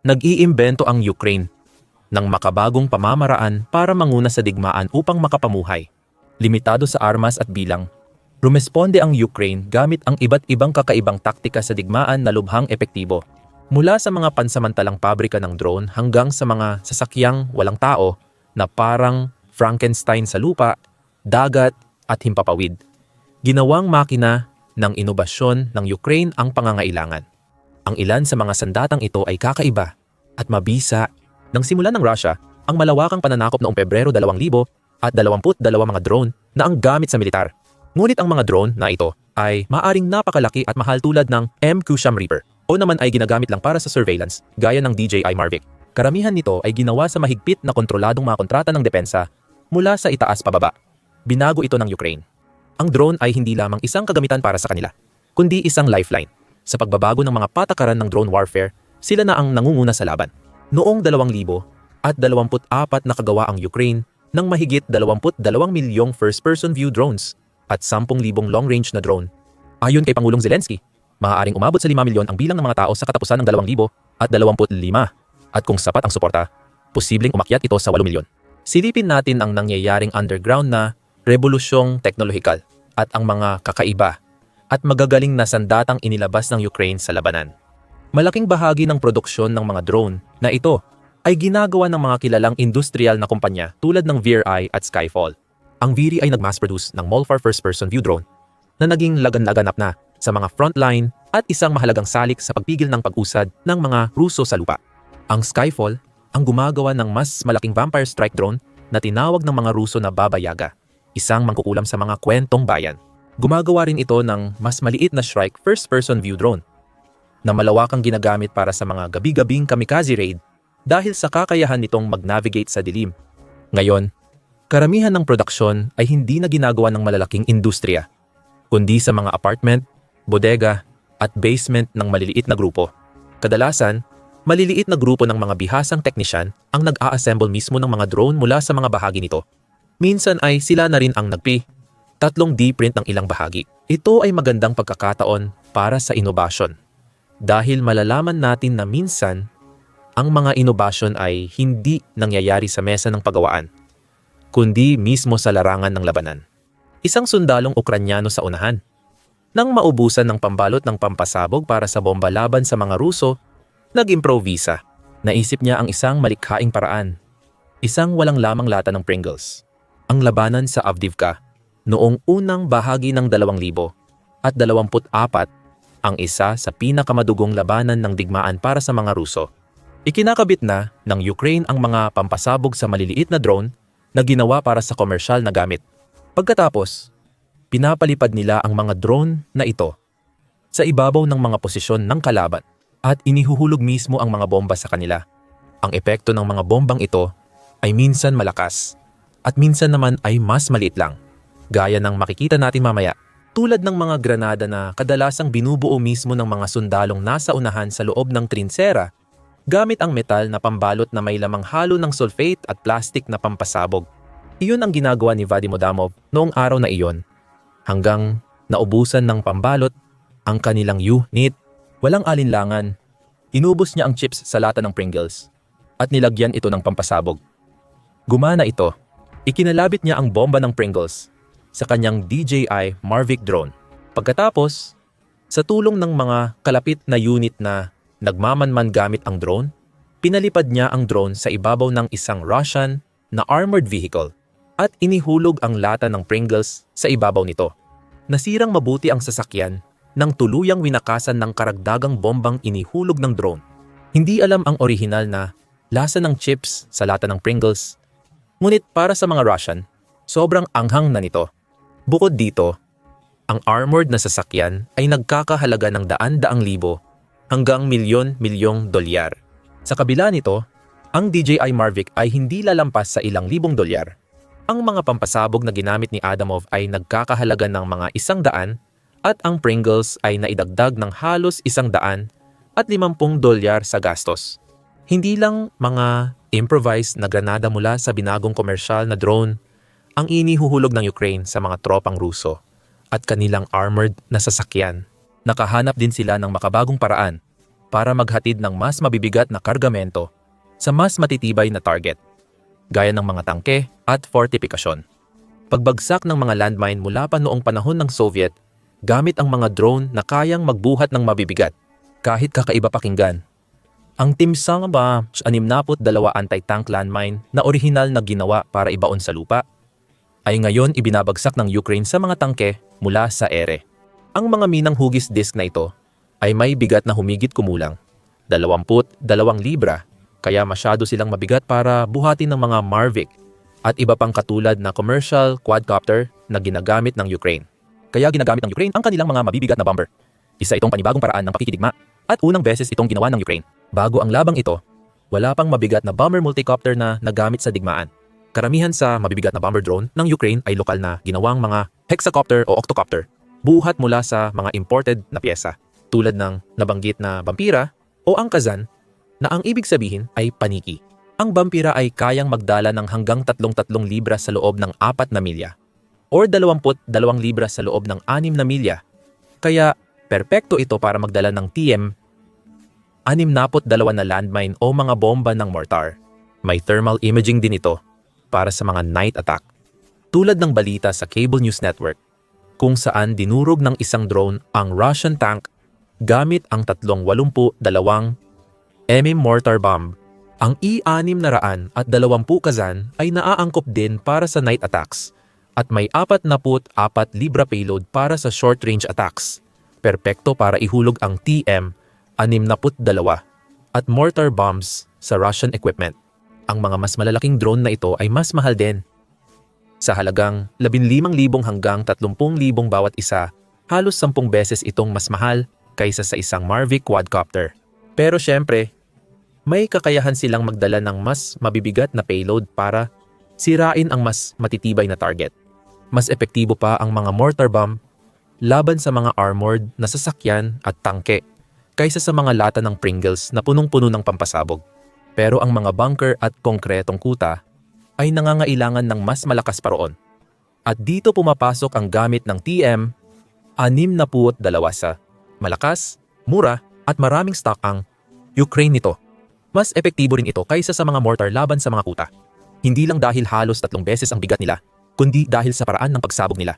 nag-iimbento ang Ukraine ng makabagong pamamaraan para manguna sa digmaan upang makapamuhay. Limitado sa armas at bilang, rumesponde ang Ukraine gamit ang iba't ibang kakaibang taktika sa digmaan na lubhang epektibo. Mula sa mga pansamantalang pabrika ng drone hanggang sa mga sasakyang walang tao na parang Frankenstein sa lupa, dagat at himpapawid. Ginawang makina ng inobasyon ng Ukraine ang pangangailangan. Ang ilan sa mga sandatang ito ay kakaiba at mabisa. Nang simulan ng Russia ang malawakang pananakop noong Pebrero 2000 at 22 mga drone na ang gamit sa militar. Ngunit ang mga drone na ito ay maaring napakalaki at mahal tulad ng MQ Sham Reaper o naman ay ginagamit lang para sa surveillance gaya ng DJI Mavic. Karamihan nito ay ginawa sa mahigpit na kontroladong mga kontrata ng depensa mula sa itaas pababa. Binago ito ng Ukraine. Ang drone ay hindi lamang isang kagamitan para sa kanila, kundi isang lifeline. Sa pagbabago ng mga patakaran ng drone warfare, sila na ang nangunguna sa laban. Noong 2000 at 24 nakagawa ang Ukraine ng mahigit 22 milyong first-person view drones at 10,000 long-range na drone. Ayon kay Pangulong Zelensky, maaaring umabot sa 5 milyon ang bilang ng mga tao sa katapusan ng 2000 at 25. At kung sapat ang suporta, posibleng umakyat ito sa 8 milyon. Silipin natin ang nangyayaring underground na revolusyong teknolohikal at ang mga kakaiba at magagaling na sandatang inilabas ng Ukraine sa labanan. Malaking bahagi ng produksyon ng mga drone na ito ay ginagawa ng mga kilalang industrial na kumpanya tulad ng VRI at Skyfall. Ang VRI ay nag-mass produce ng Molfar first-person view drone na naging lagan-laganap na sa mga frontline at isang mahalagang salik sa pagpigil ng pag-usad ng mga Ruso sa lupa. Ang Skyfall ang gumagawa ng mas malaking vampire strike drone na tinawag ng mga Ruso na Baba Yaga, isang mangkukulam sa mga kwentong bayan. Gumagawa rin ito ng mas maliit na Shrike first-person view drone na malawakang ginagamit para sa mga gabi-gabing kamikaze raid dahil sa kakayahan nitong mag-navigate sa dilim. Ngayon, karamihan ng produksyon ay hindi na ginagawa ng malalaking industriya, kundi sa mga apartment, bodega, at basement ng maliliit na grupo. Kadalasan, maliliit na grupo ng mga bihasang teknisyan ang nag-a-assemble mismo ng mga drone mula sa mga bahagi nito. Minsan ay sila na rin ang nagpi, tatlong D-print ng ilang bahagi. Ito ay magandang pagkakataon para sa inobasyon dahil malalaman natin na minsan ang mga inobasyon ay hindi nangyayari sa mesa ng pagawaan, kundi mismo sa larangan ng labanan. Isang sundalong Ukranyano sa unahan. Nang maubusan ng pambalot ng pampasabog para sa bomba laban sa mga Ruso, nag-improvisa. Naisip niya ang isang malikhaing paraan. Isang walang lamang lata ng Pringles. Ang labanan sa Avdivka noong unang bahagi ng 2000 at 24 ang isa sa pinakamadugong labanan ng digmaan para sa mga Ruso. Ikinakabit na ng Ukraine ang mga pampasabog sa maliliit na drone na ginawa para sa komersyal na gamit. Pagkatapos, pinapalipad nila ang mga drone na ito sa ibabaw ng mga posisyon ng kalaban at inihuhulog mismo ang mga bomba sa kanila. Ang epekto ng mga bombang ito ay minsan malakas at minsan naman ay mas maliit lang, gaya ng makikita natin mamaya tulad ng mga granada na kadalasang binubuo mismo ng mga sundalong nasa unahan sa loob ng trinsera gamit ang metal na pambalot na may lamang halo ng sulfate at plastic na pampasabog. Iyon ang ginagawa ni Vadim Odamov noong araw na iyon. Hanggang naubusan ng pambalot ang kanilang unit, walang alinlangan. Inubos niya ang chips sa lata ng Pringles at nilagyan ito ng pampasabog. Gumana ito. Ikinalabit niya ang bomba ng Pringles sa kanyang DJI Mavic drone. Pagkatapos, sa tulong ng mga kalapit na unit na nagmamanman gamit ang drone, pinalipad niya ang drone sa ibabaw ng isang Russian na armored vehicle at inihulog ang lata ng Pringles sa ibabaw nito. Nasirang mabuti ang sasakyan nang tuluyang winakasan ng karagdagang bombang inihulog ng drone. Hindi alam ang orihinal na lasa ng chips sa lata ng Pringles. Ngunit para sa mga Russian, sobrang anghang na nito. Bukod dito, ang armored na sasakyan ay nagkakahalaga ng daan-daang libo hanggang milyon-milyong dolyar. Sa kabila nito, ang DJI Mavic ay hindi lalampas sa ilang libong dolyar. Ang mga pampasabog na ginamit ni Adamov ay nagkakahalaga ng mga isang daan at ang Pringles ay naidagdag ng halos isang daan at limampung dolyar sa gastos. Hindi lang mga improvised na granada mula sa binagong komersyal na drone ang inihuhulog ng Ukraine sa mga tropang Ruso at kanilang armored na sasakyan. Nakahanap din sila ng makabagong paraan para maghatid ng mas mabibigat na kargamento sa mas matitibay na target, gaya ng mga tangke at fortifikasyon. Pagbagsak ng mga landmine mula pa noong panahon ng Soviet gamit ang mga drone na kayang magbuhat ng mabibigat kahit kakaiba pakinggan. Ang Timsang ba 62 anti-tank landmine na orihinal na ginawa para ibaon sa lupa ay ngayon ibinabagsak ng Ukraine sa mga tangke mula sa ere. Ang mga minang hugis disk na ito ay may bigat na humigit kumulang 22 libra kaya masyado silang mabigat para buhatin ng mga Marvik at iba pang katulad na commercial quadcopter na ginagamit ng Ukraine. Kaya ginagamit ng Ukraine ang kanilang mga mabibigat na bomber. Isa itong panibagong paraan ng pakikidigma at unang beses itong ginawa ng Ukraine. Bago ang labang ito, wala pang mabigat na bomber multicopter na nagamit sa digmaan. Karamihan sa mabibigat na bomber drone ng Ukraine ay lokal na ginawang mga hexacopter o octocopter, buhat mula sa mga imported na pyesa tulad ng nabanggit na Vampira o ang Kazan na ang ibig sabihin ay paniki. Ang Vampira ay kayang magdala ng hanggang 33 libra sa loob ng 4 na milya or 22 libra sa loob ng 6 na milya. Kaya perpekto ito para magdala ng TM 62 na landmine o mga bomba ng mortar. May thermal imaging din ito para sa mga night attack. Tulad ng balita sa Cable News Network, kung saan dinurog ng isang drone ang Russian tank gamit ang 382 mm mortar bomb. Ang I-600 at 20 kazan ay naaangkop din para sa night attacks at may 44 libra payload para sa short-range attacks. Perpekto para ihulog ang TM-62 at mortar bombs sa Russian equipment. Ang mga mas malalaking drone na ito ay mas mahal din. Sa halagang 15,000 hanggang 30,000 bawat isa, halos 10 beses itong mas mahal kaysa sa isang Mavic quadcopter. Pero syempre, may kakayahan silang magdala ng mas mabibigat na payload para sirain ang mas matitibay na target. Mas epektibo pa ang mga mortar bomb laban sa mga armored na sasakyan at tangke kaysa sa mga lata ng Pringles na punong-puno ng pampasabog. Pero ang mga bunker at konkretong kuta ay nangangailangan ng mas malakas paroon. At dito pumapasok ang gamit ng TM 62 sa malakas, mura at maraming stock ang Ukraine nito. Mas epektibo rin ito kaysa sa mga mortar laban sa mga kuta. Hindi lang dahil halos tatlong beses ang bigat nila, kundi dahil sa paraan ng pagsabog nila.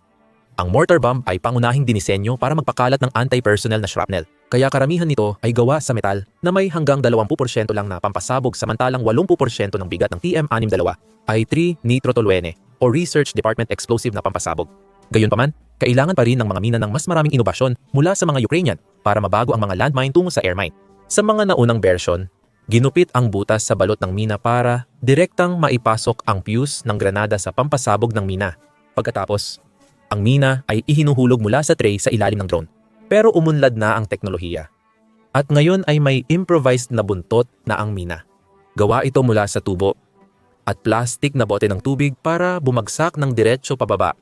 Ang mortar bomb ay pangunahing dinisenyo para magpakalat ng anti-personnel na shrapnel, kaya karamihan nito ay gawa sa metal na may hanggang 20% lang na pampasabog samantalang 80% ng bigat ng TM-62 ay 3-nitrotoluene o Research Department Explosive na pampasabog. Gayunpaman, kailangan pa rin ng mga mina ng mas maraming inobasyon mula sa mga Ukrainian para mabago ang mga landmine tungo sa airmine. Sa mga naunang version, ginupit ang butas sa balot ng mina para direktang maipasok ang fuse ng granada sa pampasabog ng mina. Pagkatapos, ang mina ay ihinuhulog mula sa tray sa ilalim ng drone. Pero umunlad na ang teknolohiya. At ngayon ay may improvised na buntot na ang mina. Gawa ito mula sa tubo at plastic na bote ng tubig para bumagsak ng diretsyo pababa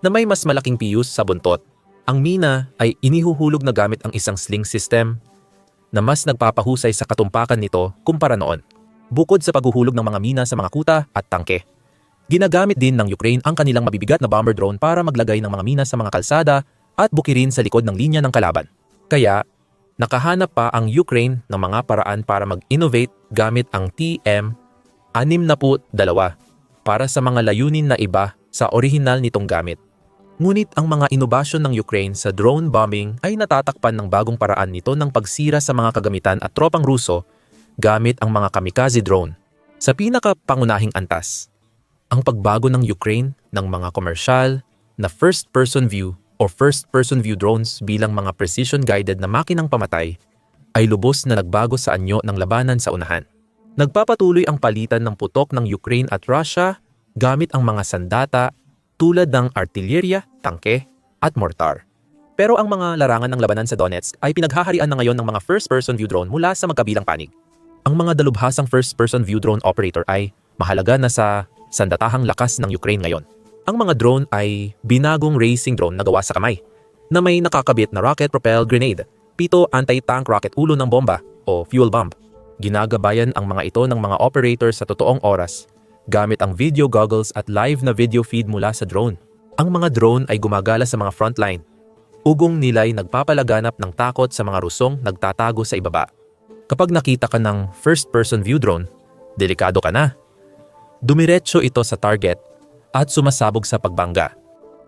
na may mas malaking fuse sa buntot. Ang mina ay inihuhulog na gamit ang isang sling system na mas nagpapahusay sa katumpakan nito kumpara noon. Bukod sa paghuhulog ng mga mina sa mga kuta at tangke. Ginagamit din ng Ukraine ang kanilang mabibigat na bomber drone para maglagay ng mga mina sa mga kalsada at bukirin sa likod ng linya ng kalaban. Kaya, nakahanap pa ang Ukraine ng mga paraan para mag-innovate gamit ang TM-62 para sa mga layunin na iba sa orihinal nitong gamit. Ngunit ang mga inobasyon ng Ukraine sa drone bombing ay natatakpan ng bagong paraan nito ng pagsira sa mga kagamitan at tropang Ruso gamit ang mga kamikaze drone. Sa pinakapangunahing antas, ang pagbago ng Ukraine ng mga komersyal na first-person view o first-person view drones bilang mga precision-guided na makinang pamatay ay lubos na nagbago sa anyo ng labanan sa unahan. Nagpapatuloy ang palitan ng putok ng Ukraine at Russia gamit ang mga sandata tulad ng artillerya, tangke, at mortar. Pero ang mga larangan ng labanan sa Donetsk ay pinaghaharian na ngayon ng mga first-person view drone mula sa magkabilang panig. Ang mga dalubhasang first-person view drone operator ay mahalaga na sa sandatahang lakas ng Ukraine ngayon. Ang mga drone ay binagong racing drone na gawa sa kamay na may nakakabit na rocket-propelled grenade, pito anti-tank rocket ulo ng bomba o fuel bomb. Ginagabayan ang mga ito ng mga operator sa totoong oras gamit ang video goggles at live na video feed mula sa drone. Ang mga drone ay gumagala sa mga frontline ugong nila'y nagpapalaganap ng takot sa mga Rusong nagtatago sa ibaba. Kapag nakita ka ng first-person view drone, delikado ka na. Dumiretso ito sa target at sumasabog sa pagbangga.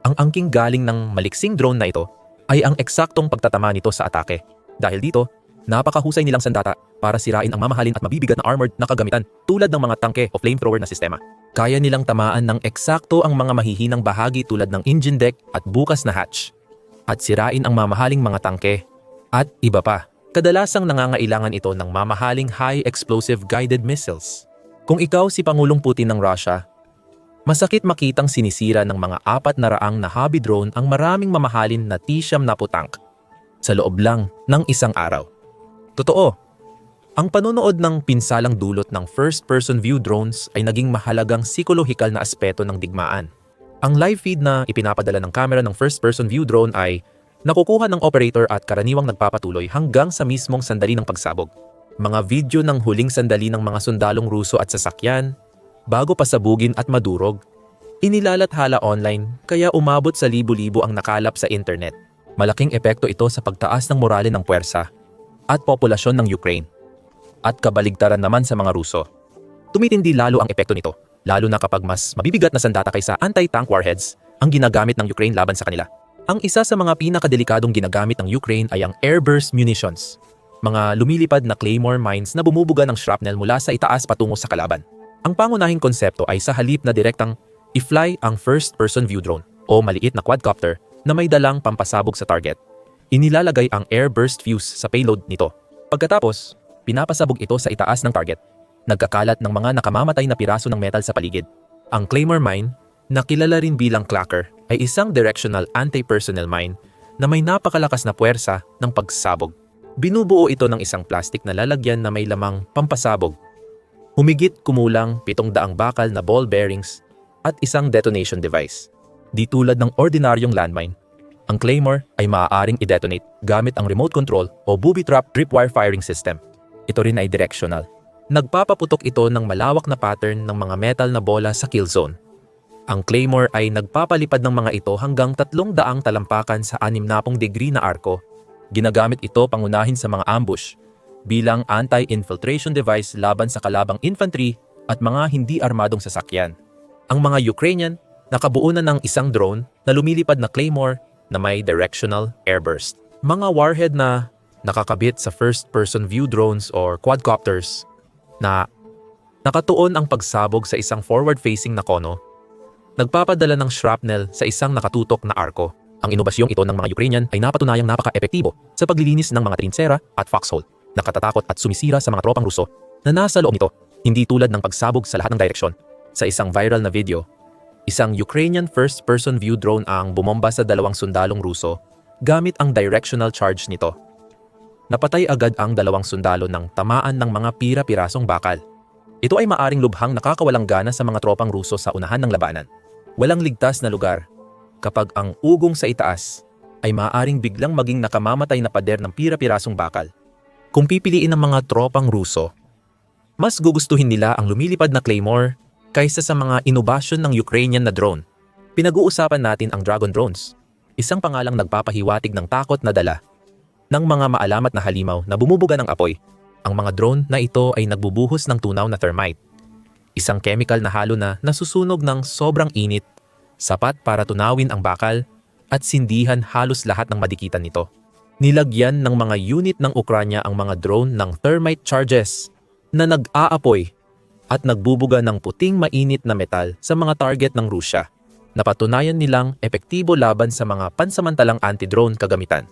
Ang angking galing ng maliksing drone na ito ay ang eksaktong pagtatama nito sa atake. Dahil dito, napakahusay nilang sandata para sirain ang mamahalin at mabibigat na armored na kagamitan tulad ng mga tangke o flamethrower na sistema. Kaya nilang tamaan ng eksakto ang mga mahihinang bahagi tulad ng engine deck at bukas na hatch. At sirain ang mamahaling mga tangke at iba pa. Kadalasang nangangailangan ito ng mamahaling high explosive guided missiles. Kung ikaw si Pangulong Putin ng Russia, masakit makitang sinisira ng mga apat na raang na hobby drone ang maraming mamahalin na T-Sham na tank sa loob lang ng isang araw. Totoo, ang panonood ng pinsalang dulot ng first-person view drones ay naging mahalagang psikolohikal na aspeto ng digmaan. Ang live feed na ipinapadala ng kamera ng first-person view drone ay nakukuha ng operator at karaniwang nagpapatuloy hanggang sa mismong sandali ng pagsabog. Mga video ng huling sandali ng mga sundalong Ruso at sasakyan, bago pasabugin at madurog, inilalathala online kaya umabot sa libu-libo ang nakalap sa internet. Malaking epekto ito sa pagtaas ng morale ng puwersa at populasyon ng Ukraine. At kabaligtaran naman sa mga Ruso. Tumitindi lalo ang epekto nito, lalo na kapag mas mabibigat na sandata kaysa anti-tank warheads ang ginagamit ng Ukraine laban sa kanila. Ang isa sa mga pinakadelikadong ginagamit ng Ukraine ay ang airburst munitions, mga lumilipad na claymore mines na bumubuga ng shrapnel mula sa itaas patungo sa kalaban. Ang pangunahing konsepto ay sa halip na direktang i-fly ang first-person view drone o maliit na quadcopter na may dalang pampasabog sa target. Inilalagay ang airburst fuse sa payload nito. Pagkatapos, pinapasabog ito sa itaas ng target. Nagkakalat ng mga nakamamatay na piraso ng metal sa paligid. Ang Claymore mine, na kilala rin bilang clacker, ay isang directional anti-personnel mine na may napakalakas na puwersa ng pagsabog. Binubuo ito ng isang plastic na lalagyan na may lamang pampasabog. Humigit kumulang 700 bakal na ball bearings at isang detonation device. Di tulad ng ordinaryong landmine, ang Claymore ay maaaring i-detonate gamit ang remote control o booby trap tripwire firing system. Ito rin ay directional. Nagpapaputok ito ng malawak na pattern ng mga metal na bola sa kill zone. Ang Claymore ay nagpapalipad ng mga ito hanggang 300 talampakan sa 60 degree na arko. Ginagamit ito pangunahin sa mga ambush bilang anti-infiltration device laban sa kalabang infantry at mga hindi armadong sasakyan. Ang mga Ukrainian nakabuo na ng isang drone na lumilipad na Claymore na may directional airburst. Mga warhead na nakakabit sa first-person view drones or quadcopters na nakatuon ang pagsabog sa isang forward-facing na kono, nagpapadala ng shrapnel sa isang nakatutok na arko. Ang inobasyong ito ng mga Ukrainian ay napatunayang napaka-epektibo sa paglilinis ng mga trinsera at foxhole, nakatatakot at sumisira sa mga tropang Ruso na nasa loob nito, hindi tulad ng pagsabog sa lahat ng direksyon. Sa isang viral na video, Isang Ukrainian first-person view drone ang bumomba sa dalawang sundalong Ruso gamit ang directional charge nito. Napatay agad ang dalawang sundalo ng tamaan ng mga pira-pirasong bakal. Ito ay maaring lubhang nakakawalang gana sa mga tropang Ruso sa unahan ng labanan. Walang ligtas na lugar kapag ang ugong sa itaas ay maaaring biglang maging nakamamatay na pader ng pira-pirasong bakal. Kung pipiliin ng mga tropang Ruso, mas gugustuhin nila ang lumilipad na Claymore kaysa sa mga inobasyon ng Ukrainian na drone. Pinag-uusapan natin ang Dragon Drones, isang pangalang nagpapahiwatig ng takot na dala ng mga maalamat na halimaw na bumubuga ng apoy. Ang mga drone na ito ay nagbubuhos ng tunaw na thermite, isang chemical na halo na nasusunog ng sobrang init, sapat para tunawin ang bakal at sindihan halos lahat ng madikitan nito. Nilagyan ng mga unit ng Ukranya ang mga drone ng thermite charges na nag-aapoy at nagbubuga ng puting mainit na metal sa mga target ng Rusya. Napatunayan nilang epektibo laban sa mga pansamantalang anti-drone kagamitan,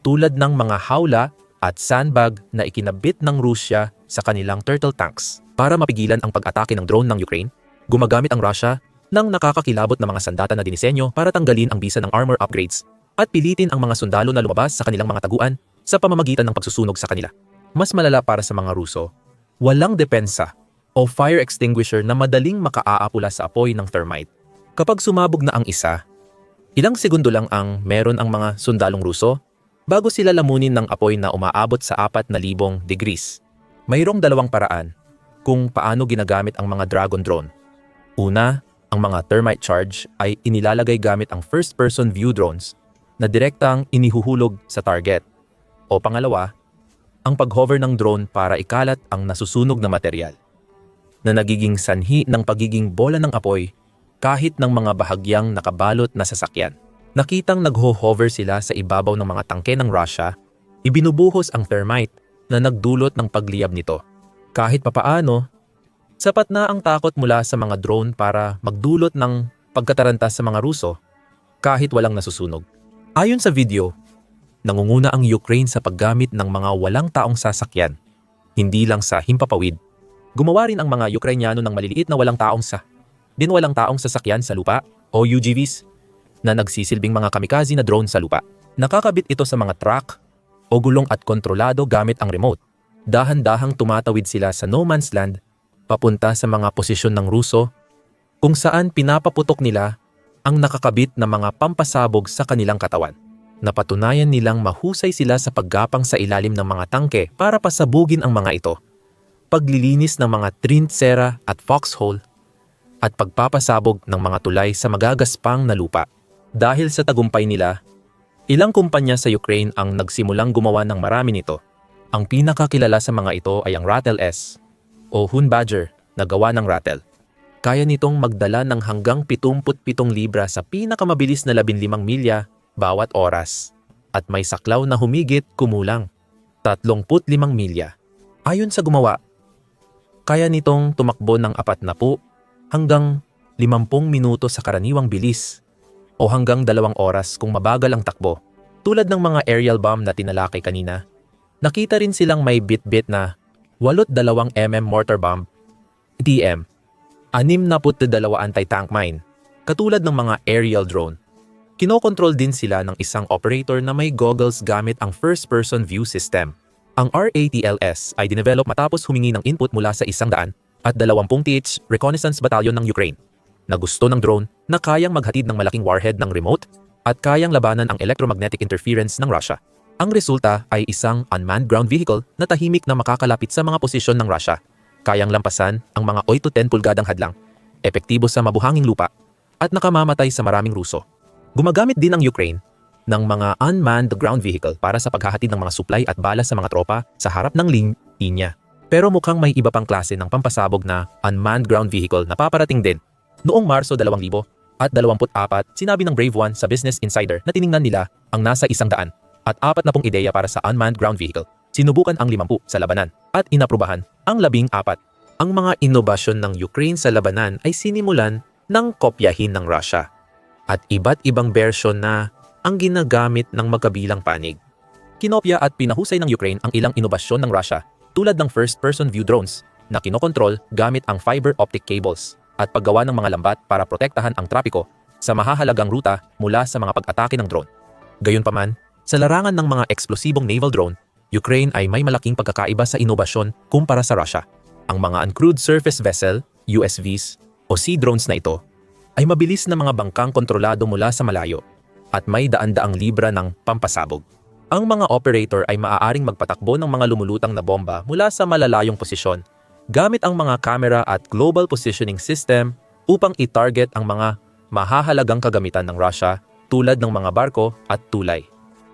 tulad ng mga hawla at sandbag na ikinabit ng Rusya sa kanilang turtle tanks. Para mapigilan ang pag-atake ng drone ng Ukraine, gumagamit ang Russia ng nakakakilabot na mga sandata na dinisenyo para tanggalin ang bisa ng armor upgrades at pilitin ang mga sundalo na lumabas sa kanilang mga taguan sa pamamagitan ng pagsusunog sa kanila. Mas malala para sa mga Ruso, walang depensa o fire extinguisher na madaling makaaapula sa apoy ng thermite. Kapag sumabog na ang isa, ilang segundo lang ang meron ang mga sundalong Ruso bago sila lamunin ng apoy na umaabot sa 4,000 degrees. Mayroong dalawang paraan kung paano ginagamit ang mga Dragon drone. Una, ang mga thermite charge ay inilalagay gamit ang first-person view drones na direktang inihuhulog sa target. O pangalawa, ang pag-hover ng drone para ikalat ang nasusunog na material na nagiging sanhi ng pagiging bola ng apoy kahit ng mga bahagyang nakabalot na sasakyan. Nakitang nagho-hover sila sa ibabaw ng mga tangke ng Russia, ibinubuhos ang thermite na nagdulot ng pagliyab nito. Kahit papaano, sapat na ang takot mula sa mga drone para magdulot ng pagkataranta sa mga Ruso kahit walang nasusunog. Ayon sa video, nangunguna ang Ukraine sa paggamit ng mga walang taong sasakyan, hindi lang sa himpapawid. Gumawa rin ang mga Ukrainyano ng maliliit na walang taong sa din walang taong sasakyan sa lupa o UGVs na nagsisilbing mga kamikaze na drone sa lupa. Nakakabit ito sa mga truck o gulong at kontrolado gamit ang remote. Dahan-dahang tumatawid sila sa no man's land papunta sa mga posisyon ng Ruso kung saan pinapaputok nila ang nakakabit na mga pampasabog sa kanilang katawan. Napatunayan nilang mahusay sila sa paggapang sa ilalim ng mga tangke para pasabugin ang mga ito. Paglilinis ng mga trintsera at foxhole at pagpapasabog ng mga tulay sa magagaspang na lupa. Dahil sa tagumpay nila, ilang kumpanya sa Ukraine ang nagsimulang gumawa ng marami nito. Ang pinakakilala sa mga ito ay ang Rattle S o Hun Badger na gawa ng Rattle. Kaya nitong magdala ng hanggang 77 libra sa pinakamabilis na 15 milya bawat oras at may saklaw na humigit kumulang 35 milya. Ayon sa gumawa, kaya nitong tumakbo ng 40 hanggang 50 minuto sa karaniwang bilis o hanggang dalawang oras kung mabagal ang takbo. Tulad ng mga aerial bomb na tinalakay kanina, nakita rin silang may bit-bit na 82 mm mortar bomb, DM, 62 anti-tank mine, katulad ng mga aerial drone. Kinokontrol din sila ng isang operator na may goggles gamit ang first-person view system. Ang RATLS ay dinevelop matapos humingi ng input mula sa isang daan at 20 TH Reconnaissance Battalion ng Ukraine na gusto ng drone na kayang maghatid ng malaking warhead ng remote at kayang labanan ang electromagnetic interference ng Russia. Ang resulta ay isang unmanned ground vehicle na tahimik na makakalapit sa mga posisyon ng Russia, kayang lampasan ang mga 8-10 pulgadang hadlang, epektibo sa mabuhanging lupa, at nakamamatay sa maraming Ruso. Gumagamit din ang Ukraine ng mga unmanned ground vehicle para sa paghahatid ng mga supply at bala sa mga tropa sa harap ng linya. Pero mukhang may iba pang klase ng pampasabog na unmanned ground vehicle na paparating din. Noong Marso 2000 at 24, sinabi ng Brave One sa Business Insider na tiningnan nila ang nasa isang daan at apat na pong ideya para sa unmanned ground vehicle. Sinubukan ang 50 sa labanan at inaprubahan ang labing apat. Ang mga inobasyon ng Ukraine sa labanan ay sinimulan ng kopyahin ng Russia at iba't ibang version na ang ginagamit ng magkabilang panig. Kinopya at pinahusay ng Ukraine ang ilang inobasyon ng Russia tulad ng first-person view drones na kinokontrol gamit ang fiber optic cables at paggawa ng mga lambat para protektahan ang trapiko sa mahahalagang ruta mula sa mga pag-atake ng drone. Gayunpaman, sa larangan ng mga eksplosibong naval drone, Ukraine ay may malaking pagkakaiba sa inobasyon kumpara sa Russia. Ang mga uncrewed surface vessel, USVs, o sea drones na ito ay mabilis na mga bangkang kontrolado mula sa malayo at may daan-daang libra ng pampasabog. Ang mga operator ay maaaring magpatakbo ng mga lumulutang na bomba mula sa malalayong posisyon gamit ang mga camera at global positioning system upang i-target ang mga mahahalagang kagamitan ng Russia tulad ng mga barko at tulay.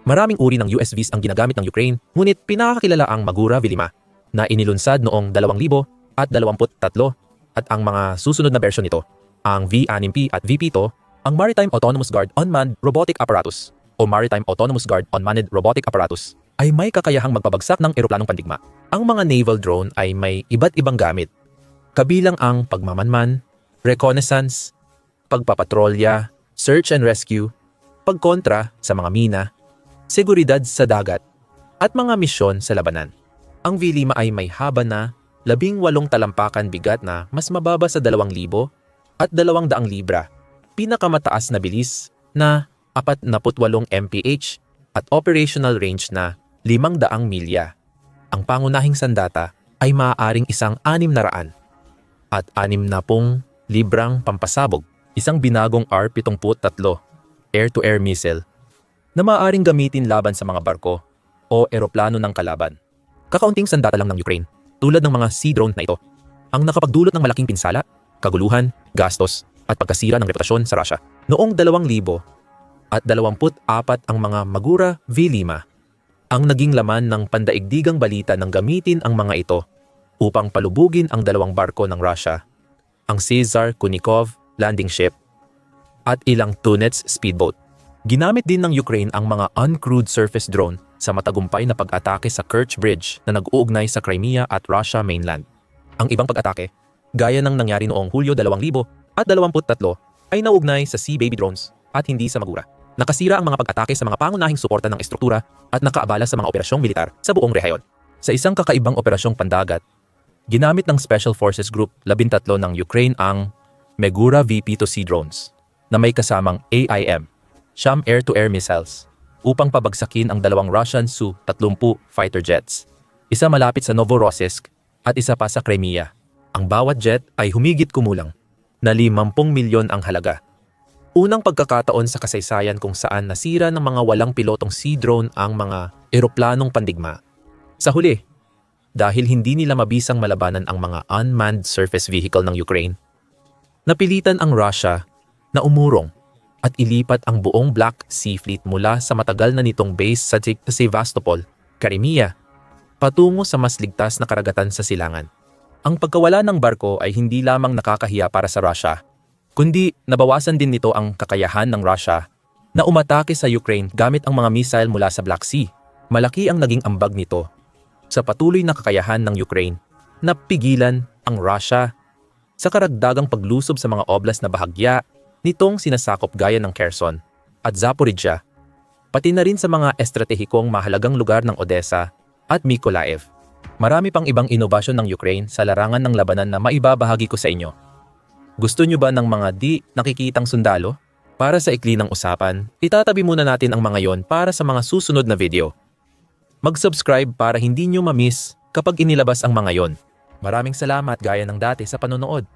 Maraming uri ng USVs ang ginagamit ng Ukraine, ngunit pinakakilala ang Magura V5 na inilunsad noong 2000 at 23 at ang mga susunod na bersyon nito ang V-6P at VP2, ang Maritime Autonomous Guard Unmanned Robotic Apparatus o Maritime Autonomous Guard Unmanned Robotic Apparatus ay may kakayahang magpabagsak ng eroplanong pandigma. Ang mga naval drone ay may iba't ibang gamit, kabilang ang pagmamanman, reconnaissance, pagpapatrolya, search and rescue, pagkontra sa mga mina, seguridad sa dagat, at mga misyon sa labanan. Ang V-5 ay may haba na labing walong talampakan bigat na mas mababa sa 2,000 at 200 libra, pinakamataas na bilis na 48 mph at operational range na 500 milya. Ang pangunahing sandata ay maaaring isang 600 at 60 librang pampasabog, isang binagong R-73 air-to-air missile na maaaring gamitin laban sa mga barko o eroplano ng kalaban. Kakaunting sandata lang ng Ukraine, tulad ng mga sea drone na ito, ang nakapagdulot ng malaking pinsala, kaguluhan gastos at pagkasira ng reputasyon sa Russia. Noong 2000, at 24 ang mga Magura V5. Ang naging laman ng pandaigdigang balita ng gamitin ang mga ito upang palubugin ang dalawang barko ng Russia, ang Caesar Kunikov landing ship at ilang Tunets speedboat. Ginamit din ng Ukraine ang mga uncrewed surface drone sa matagumpay na pag-atake sa Kerch Bridge na nag-uugnay sa Crimea at Russia mainland. Ang ibang pag-atake, gaya ng nangyari noong Hulyo 2023 ay naugnay sa Sea Baby drones at hindi sa Magura. Nakasira ang mga pag-atake sa mga pangunahing suporta ng estruktura at nakaabala sa mga operasyong militar sa buong rehayon. Sa isang kakaibang operasyong pandagat, ginamit ng Special Forces Group 13 ng Ukraine ang Megura VP-2C drones na may kasamang AIM, Sham air-to-air missiles, upang pabagsakin ang dalawang Russian Su-30 fighter jets. Isa malapit sa Novorossiysk at isa pa sa Crimea. Ang bawat jet ay humigit kumulang na 50 milyon ang halaga. Unang pagkakataon sa kasaysayan kung saan nasira ng mga walang pilotong sea drone ang mga eroplanong pandigma. Sa huli, dahil hindi nila mabisang malabanan ang mga unmanned surface vehicle ng Ukraine, napilitan ang Russia na umurong at ilipat ang buong Black Sea Fleet mula sa matagal na nitong base sa Sevastopol, Crimea, patungo sa mas ligtas na karagatan sa silangan. Ang pagkawala ng barko ay hindi lamang nakakahiya para sa Russia, kundi nabawasan din nito ang kakayahan ng Russia na umatake sa Ukraine gamit ang mga missile mula sa Black Sea. Malaki ang naging ambag nito sa patuloy na kakayahan ng Ukraine na pigilan ang Russia sa karagdagang paglusob sa mga oblast na bahagya nitong sinasakop gaya ng Kherson at Zaporizhia, pati na rin sa mga estratehikong mahalagang lugar ng Odessa at Mykolaiv. Marami pang ibang inobasyon ng Ukraine sa larangan ng labanan na maibabahagi ko sa inyo. Gusto nyo ba ng mga di nakikitang sundalo? Para sa ikli ng usapan, itatabi muna natin ang mga yon para sa mga susunod na video. Mag-subscribe para hindi nyo ma-miss kapag inilabas ang mga yon. Maraming salamat gaya ng dati sa panonood.